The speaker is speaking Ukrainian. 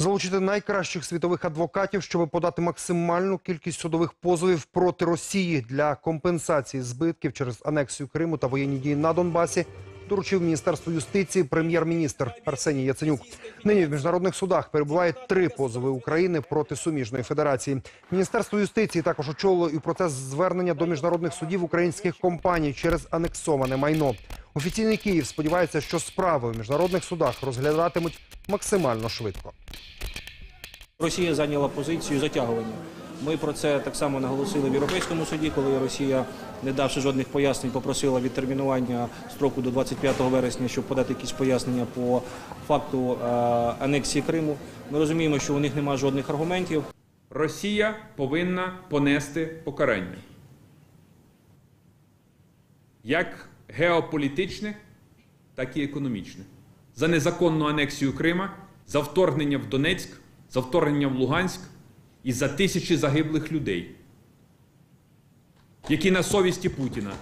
Залучити найкращих світових адвокатів, щоб подати максимальну кількість судових позовів проти Росії для компенсації збитків через анексію Криму та воєнні дії на Донбасі. Доручив Міністерству юстиції прем'єр-міністр Арсеній Яценюк. Нині в міжнародних судах перебуває три позови України проти суміжної федерації. Міністерство юстиції також очолило і процес звернення до міжнародних судів українських компаній через анексоване майно. Офіційний Київ сподівається, що справи в міжнародних судах розглядатимуть максимально швидко. Росія зайняла позицію затягування. Ми про це так само наголосили в Європейському суді, коли Росія, не давши жодних пояснень, попросила відтермінування строку до 25 вересня, щоб подати якісь пояснення по факту е, анексії Криму. Ми розуміємо, що у них немає жодних аргументів. Росія повинна понести покарання. Як геополітичне, так і економічне. За незаконну анексію Крима, за вторгнення в Донецьк, за вторгнення в Луганськ і за тисячі загиблих людей, які на совісті Путіна.